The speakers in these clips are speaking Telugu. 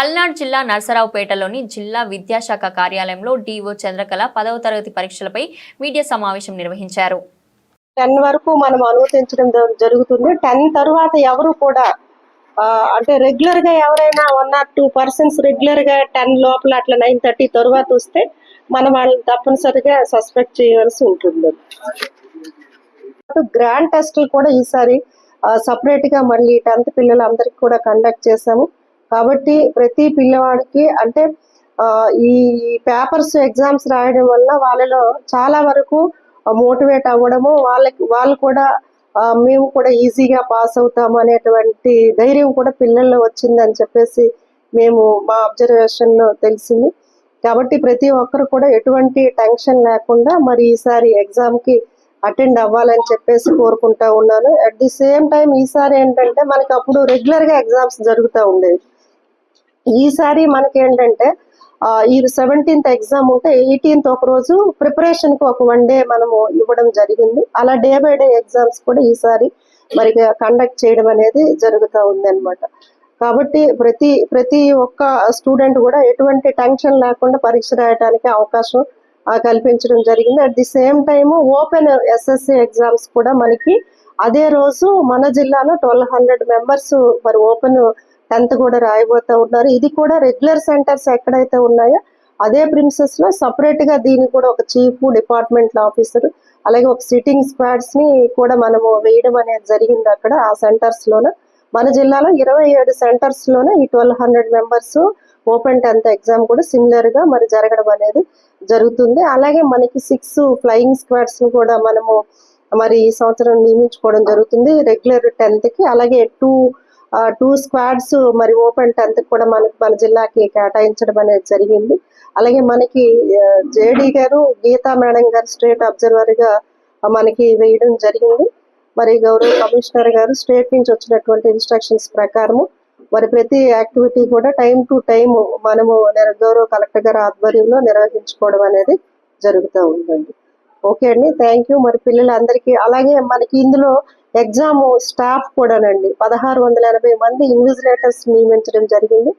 పల్నాడు జిల్లా నరసరావుపేటలోని జిల్లా విద్యాశాఖ కార్యాలయంలో డిఓ చంద్రకళ పదవ తరగతి పరీక్షలపై మీడియా సమావేశం నిర్వహించారు. టెన్ వరకు మనం అనుమతించడం జ- జరుగుతుంది. టెన్ తర్వాత ఎవరు కూడా అంటే రెగ్యులర్గా ఎవరైనా వన్ ఆర్ టూ పర్సన్స్ రెగ్యులర్గా టెన్ లోపల అట్లా నైన్ థర్టీ తర్వాత వస్తే మనం వాళ్ళని తప్పనిసరిగా సస్పెక్ట్ చేయవలసి ఉంటుంది. గ్రాండ్ టెస్ట్లు కూడా ఈసారి సపరేట్గా మళ్ళీ టెన్త్ పిల్లలందరికీ కూడా కండక్ట్ చేసాము కాబట్టి ప్రతి పిల్లవాడికి అంటే ఈ పేపర్స్ ఎగ్జామ్స్ రాయడం వల్ల వాళ్ళలో చాలా వరకు మోటివేట్ అవ్వడము వాళ్ళకి వాళ్ళు కూడా మేము కూడా ఈజీగా పాస్ అవుతాము అనేటువంటి ధైర్యం కూడా పిల్లల్లో వచ్చిందని చెప్పేసి మేము మా అబ్జర్వేషన్లో తెలిసింది. కాబట్టి ప్రతి ఒక్కరు కూడా ఎటువంటి టెన్షన్ లేకుండా మరి ఈసారి ఎగ్జామ్కి అటెండ్ అవ్వాలని చెప్పేసి కోరుకుంటా ఉన్నాను. అట్ ది సేమ్ టైం ఈసారి ఏంటంటే మనకి అప్పుడు రెగ్యులర్గా ఎగ్జామ్స్ జరుగుతూ ఉండేవి. ఈసారి మనకి ఏంటంటే ఈ సెవెంటీన్త్ ఎగ్జామ్ ఉంటే ఎయిటీన్త్ ఒక రోజు ప్రిపరేషన్కు ఒక వన్ డే మనము ఇవ్వడం జరిగింది. అలా డే బై డే ఎగ్జామ్స్ కూడా ఈసారి మరి కండక్ట్ చేయడం అనేది జరుగుతూ ఉంది అనమాట కాబట్టి ప్రతి ప్రతి ఒక్క స్టూడెంట్ కూడా ఎటువంటి టెన్షన్ లేకుండా పరీక్ష రాయడానికి అవకాశం కల్పించడం జరిగింది. At the same time open SSC exams కూడా మనకి అదే రోజు మన జిల్లాలో ట్వెల్వ్ హండ్రెడ్ మెంబర్స్ మరి ఓపెన్ టెన్త్ కూడా రాయబోతా ఉన్నారు. ఇది కూడా రెగ్యులర్ సెంటర్స్ ఎక్కడైతే ఉన్నాయో అదే ప్రిన్సెస్లో సపరేట్గా దీనికి కూడా ఒక చీఫ్ డిపార్ట్మెంట్ ఆఫీసర్ అలాగే ఒక సిట్టింగ్ స్క్వాడ్స్ని కూడా మనము వేయడం అనేది జరిగింది అక్కడ ఆ సెంటర్స్ లోన. మన జిల్లాలో ఇరవై ఏడు సెంటర్స్లోనే ఈ twelve hundred members open tenth exam కూడా సిమిలర్గా మరి జరగడం అనేది జరుగుతుంది. అలాగే మనకి సిక్స్ ఫ్లయింగ్ స్క్వాడ్స్ని కూడా మనము మరి ఈ సంవత్సరం నియమించుకోవడం జరుగుతుంది. రెగ్యులర్ టెన్త్కి. అలాగే టూ టూ స్క్వాడ్స్ మరి ఓపెన్ టెన్త్ కూడా మనకి మన జిల్లాకి కేటాయించడం అనేది జరిగింది. అలాగే మనకి JD garu Geetha madam garu state అబ్జర్వర్గా మనకి వేయడం జరిగింది. మరి గౌరవ కమిషనర్ గారు స్టేట్ నుంచి వచ్చినటువంటి ఇన్స్ట్రక్షన్స్ ప్రకారము మరి ప్రతి యాక్టివిటీ కూడా టైం టు టైం మనము గౌరవ కలెక్టర్ గారి ఆధ్వర్యంలో నిర్వహించుకోవడం అనేది జరుగుతూ ఉందండి. ఓకే అండి థ్యాంక్ యూ మరి పిల్లలందరికీ అలాగే మనకి ఇందులో ఎగ్జామ్ స్టాఫ్ కూడానండి. పదహారు వందల ఎనభై మంది ఇన్విజిలేటర్స్ నియమించడం జరిగింది.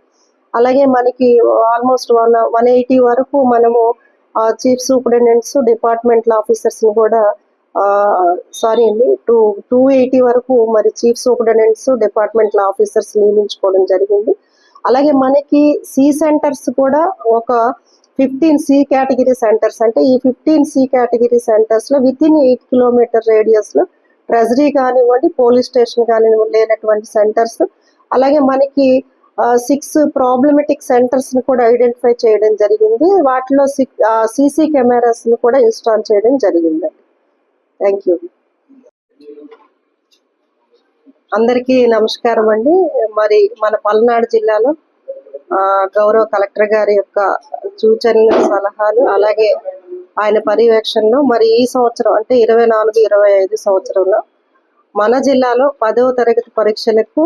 అలాగే మనకి ఆల్మోస్ట్ వన్ వన్ ఎయిటీ వరకు మనము చీఫ్ సూపరింటెండెంట్స్ డిపార్ట్మెంటల్ ఆఫీసర్స్ని కూడా సారీ అండి టూ టూ ఎయిటీ వరకు మరి చీఫ్ సూపరింటెండెంట్స్ డిపార్ట్మెంటల్ ఆఫీసర్స్ నియమించుకోవడం జరిగింది. అలాగే మనకి సి సెంటర్స్ కూడా ఒక ఫిఫ్టీన్ సి కేటగిరీ సెంటర్స్ అంటే ఈ ఫిఫ్టీన్ సి కేటగిరీ సెంటర్స్లో within with in eight kilometre రేడియస్లో treasury కానివ్వండి పోలీస్ స్టేషన్ కానివ్వండి లేనటువంటి సెంటర్స్. అలాగే మనకి సిక్స్ ప్రాబ్లమెటిక్ సెంటర్స్ని కూడా ఐడెంటిఫై చేయడం జరిగింది. వాటిలో సిక్ సీసీ కెమెరాస్ని కూడా ఇన్స్టాల్ చేయడం జరిగింది థ్యాంక్ యూ. అందరికీ నమస్కారం అండి. మరి మన పల్నాడు జిల్లాలో గౌరవ కలెక్టర్ గారి యొక్క సూచనలు సలహాలు అలాగే ఆయన పర్యవేక్షణలో మరి ఈ సంవత్సరం అంటే ఇరవై నాలుగు ఇరవై ఐదు సంవత్సరంలో మన జిల్లాలో పదవ తరగతి పరీక్షలకు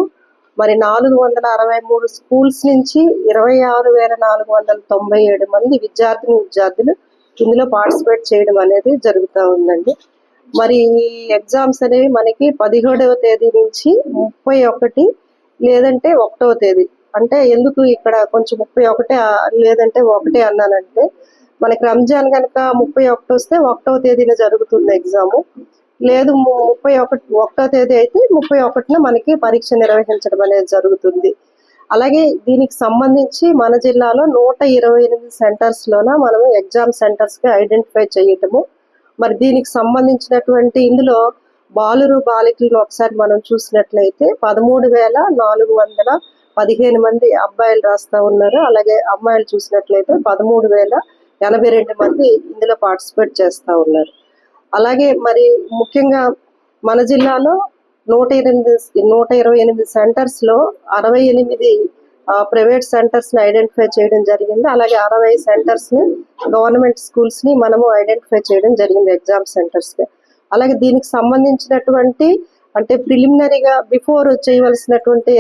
మరి నాలుగు వందల అరవై మూడు స్కూల్స్ నుంచి ఇరవై ఆరు వేల నాలుగు వందల తొంభై ఏడు మంది విద్యార్థిని విద్యార్థులు ఇందులో పార్టిసిపేట్ చేయడం అనేది జరుగుతూ ఉందండి. మరి ఈ ఎగ్జామ్స్ అనేవి మనకి పదిహేడవ తేదీ నుంచి ముప్పై ఒకటి లేదంటే ఒకటవ తేదీ అంటే ఎందుకు ఇక్కడ కొంచెం ముప్పై ఒకటే లేదంటే ఒకటే అన్నానంటే మనకి రంజాన్ కనుక ముప్పై ఒకటి వస్తే ఒకటవ తేదీన జరుగుతుంది ఎగ్జామ్ లేదు ముప్పై ఒకటి ఒకటో తేదీ అయితే ముప్పై ఒకటిన మనకి పరీక్ష నిర్వహించడం అనేది జరుగుతుంది. అలాగే దీనికి సంబంధించి మన జిల్లాలో నూట ఇరవై ఎనిమిది సెంటర్స్ లోన మనం ఎగ్జామ్ సెంటర్స్కి ఐడెంటిఫై చేయటము. మరి దీనికి సంబంధించినటువంటి ఇందులో బాలురు బాలికలను ఒకసారి మనం చూసినట్లయితే పదమూడు వేల నాలుగు వందల పదిహేను మంది అబ్బాయిలు రాస్తా ఉన్నారు. అలాగే అమ్మాయిలు చూసినట్లయితే పదమూడు వేల ఎనభై రెండు మంది ఇందులో పార్టిసిపేట్ చేస్తా ఉన్నారు. అలాగే మరి ముఖ్యంగా మన జిల్లాలో నూట ఎనిమిది నూట ఇరవై ఎనిమిది సెంటర్స్లో అరవై ఎనిమిది ప్రైవేట్ సెంటర్స్ని ఐడెంటిఫై చేయడం జరిగింది. అలాగే అరవై సెంటర్స్ని గవర్నమెంట్ స్కూల్స్ని మనము ఐడెంటిఫై చేయడం జరిగింది ఎగ్జామ్ సెంటర్స్కి. అలాగే దీనికి సంబంధించినటువంటి అంటే ప్రిలిమినరీగా బిఫోర్ చేయవలసినటువంటి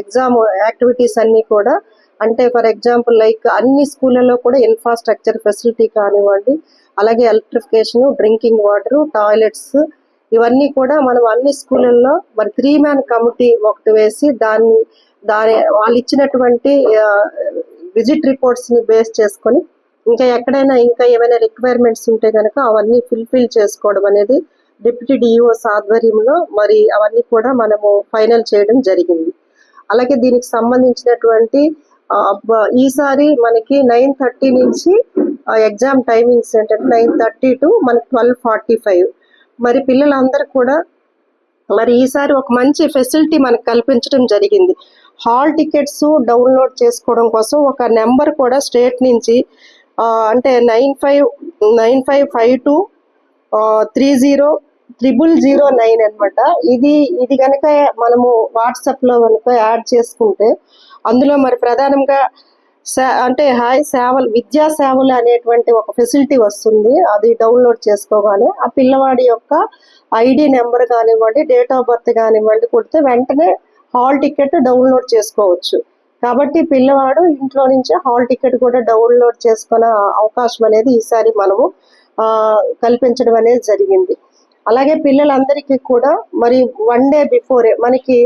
ఎగ్జామ్ యాక్టివిటీస్ అన్ని కూడా అంటే ఫర్ ఎగ్జాంపుల్ లైక్ అన్ని స్కూళ్ళలో కూడా ఇన్ఫ్రాస్ట్రక్చర్ ఫెసిలిటీ కానివ్వండి అలాగే ఎలక్ట్రిఫికేషన్ డ్రింకింగ్ వాటర్ టాయిలెట్స్ ఇవన్నీ కూడా మనం అన్ని స్కూళ్ళల్లో మరి త్రీ మ్యాన్ కమిటీ ఒకటి వేసి దాన్ని దాని వాళ్ళు ఇచ్చినటువంటి విజిట్ రిపోర్ట్స్ని బేస్ చేసుకొని ఇంకా ఎక్కడైనా ఇంకా ఏమైనా రిక్వైర్మెంట్స్ ఉంటే కనుక అవన్నీ ఫుల్ఫిల్ చేసుకోవడం అనేది డిప్యూటీ డిఈఓ ఆధ్వర్యంలో మరి అవన్నీ కూడా మనము ఫైనల్ చేయడం జరిగింది. అలాగే దీనికి సంబంధించినటువంటి ఈసారి మనకి నైన్ థర్టీ నుంచి ఎగ్జామ్ టైమింగ్స్ ఏంటంటే నైన్ థర్టీ టు మనకి ట్వెల్వ్ ఫార్టీ ఫైవ్. మరి పిల్లలందరూ కూడా మరి ఈసారి ఒక మంచి ఫెసిలిటీ మనకు కల్పించడం జరిగింది. హాల్ టికెట్స్ డౌన్లోడ్ చేసుకోవడం కోసం ఒక నెంబర్ కూడా స్టేట్ నుంచి అంటే nine five nine five five two three zero triple zero nine అనమాట ఇది ఇది కనుక మనము వాట్సాప్లో కనుక యాడ్ చేసుకుంటే అందులో మరి ప్రధానంగా అంటే హాయ్ సేవలు విద్యా సేవలు అనేటువంటి ఒక ఫెసిలిటీ వస్తుంది. అది డౌన్లోడ్ చేసుకోగానే ఆ పిల్లవాడి యొక్క ఐడి నెంబర్ కానివ్వండి డేట్ ఆఫ్ బర్త్ కానివ్వండి కొడితే వెంటనే హాల్ టికెట్ డౌన్లోడ్ చేసుకోవచ్చు. కాబట్టి పిల్లవాడు ఇంట్లో నుంచే హాల్ టికెట్ కూడా డౌన్లోడ్ చేసుకునే అవకాశం అనేది ఈసారి మనము కల్పించడం అనేది జరిగింది. అలాగే పిల్లలందరికీ కూడా మరి వన్ డే బిఫోరే మనకి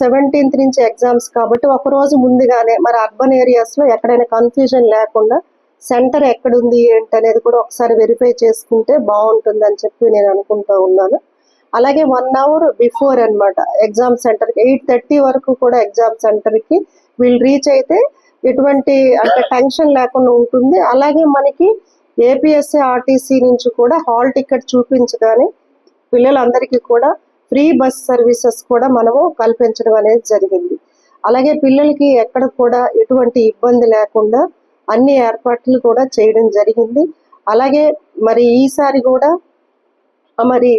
సెవెంటీన్త్ నుంచి ఎగ్జామ్స్ కాబట్టి ఒక రోజు ముందుగానే మరి అర్బన్ ఏరియాస్లో ఎక్కడైనా కన్ఫ్యూజన్ లేకుండా సెంటర్ ఎక్కడుంది ఏంటి అనేది కూడా ఒకసారి వెరిఫై చేసుకుంటే బాగుంటుంది అని చెప్పి నేను అనుకుంటూ ఉన్నాను. అలాగే వన్ అవర్ బిఫోర్ అన్నమాట ఎగ్జామ్ సెంటర్ ఎయిట్ థర్టీ వరకు కూడా ఎగ్జామ్ సెంటర్కి వీళ్ళు రీచ్ అయితే ఎటువంటి అంటే టెన్షన్ లేకుండా ఉంటుంది. అలాగే మనకి ఏపీఎస్సీ ఆర్టీసీ నుంచి కూడా హాల్ టికెట్ చూపించగానే పిల్లలందరికీ కూడా ఫ్రీ బస్ సర్వీసెస్ కూడా మనము కల్పించడం అనేది జరిగింది. అలాగే పిల్లలకి ఎక్కడ కూడా ఎటువంటి ఇబ్బంది లేకుండా అన్ని ఏర్పాట్లు కూడా చేయడం జరిగింది. అలాగే మరి ఈసారి కూడా మరి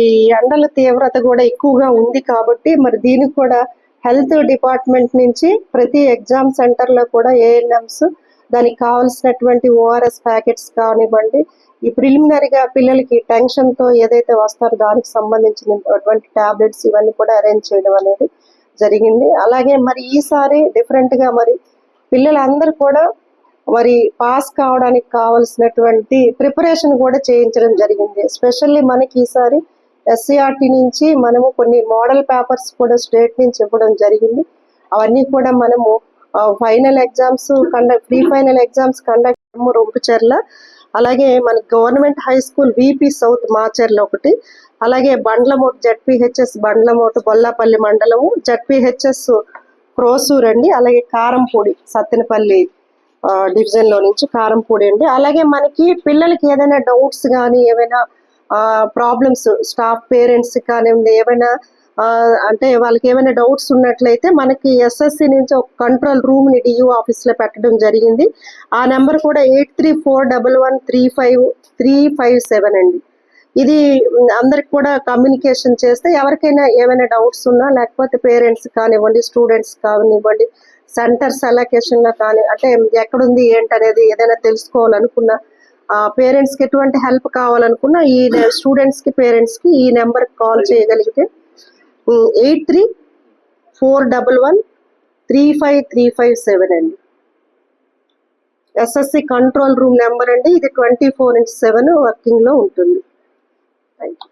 ఈ ఎండల తీవ్రత కూడా ఎక్కువగా ఉంది కాబట్టి మరి దీనికి కూడా హెల్త్ డిపార్ట్మెంట్ నుంచి ప్రతి ఎగ్జామ్ సెంటర్లో కూడా ఏఎన్ఎంస్ దానికి కావాల్సినటువంటి ఓఆర్ఎస్ ప్యాకెట్స్ కానివ్వండి ఈ ప్రిలిమినరీగా పిల్లలకి టెన్షన్తో ఏదైతే వస్తారో దానికి సంబంధించినటువంటి టాబ్లెట్స్ ఇవన్నీ కూడా అరేంజ్ చేయడం అనేది జరిగింది. అలాగే మరి ఈసారి డిఫరెంట్గా మరి పిల్లలందరూ కూడా మరి పాస్ కావడానికి కావలసినటువంటి ప్రిపరేషన్ కూడా చేయించడం జరిగింది. ఎస్పెషల్లీ మనకి ఈసారి ఎస్సీఆర్టీ నుంచి మనము కొన్ని మోడల్ పేపర్స్ కూడా స్టేట్ నుంచి ఇవ్వడం జరిగింది. అవన్నీ కూడా మనము final exams conduct pre final exams conduct Rompicharla అలాగే మన government high school VP south Macherla ఒకటి అలాగే బండ్లమోటు జడ్పిహెచ్ఎస్ బండ్లమోటు బొల్లాపల్లి మండలము జడ్పిహెచ్ఎస్ క్రోసూర్ అండి అలాగే కారంపూడి సత్తెనపల్లి డివిజన్లో డివిజన్లో నుంచి కారంపూడి అండి. అలాగే మనకి పిల్లలకి ఏదైనా డౌట్స్ కానీ ఏమైనా ప్రాబ్లమ్స్ స్టాఫ్ పేరెంట్స్ కానివ్వండి ఏమైనా అంటే వాళ్ళకి ఏమైనా డౌట్స్ ఉన్నట్లయితే మనకి ఎస్ఎస్సి నుంచి ఒక కంట్రోల్ రూమ్ని డియూ ఆఫీస్లో పెట్టడం జరిగింది. ఆ నెంబర్ కూడా eight three four double one three five three five seven అండి. ఇది అందరికి కూడా కమ్యూనికేషన్ చేస్తే ఎవరికైనా ఏమైనా డౌట్స్ ఉన్నా లేకపోతే పేరెంట్స్ కానివ్వండి స్టూడెంట్స్ కానివ్వండి సెంటర్స్ అలొకేషన్లో కానీ అంటే ఎక్కడుంది ఏంటి అనేది ఏదైనా తెలుసుకోవాలనుకున్నా పేరెంట్స్కి ఎటువంటి హెల్ప్ కావాలనుకున్నా ఈ స్టూడెంట్స్కి పేరెంట్స్కి ఈ నెంబర్ కాల్ చేయగలిగితే eight three four double one three five three five seven అండి. ఎస్ఎస్సి కంట్రోల్ రూమ్ నెంబర్ అండి. ఇది ట్వంటీ ఫోర్ ఇంటూ సెవెన్ వర్కింగ్లో ఉంటుంది. Thank you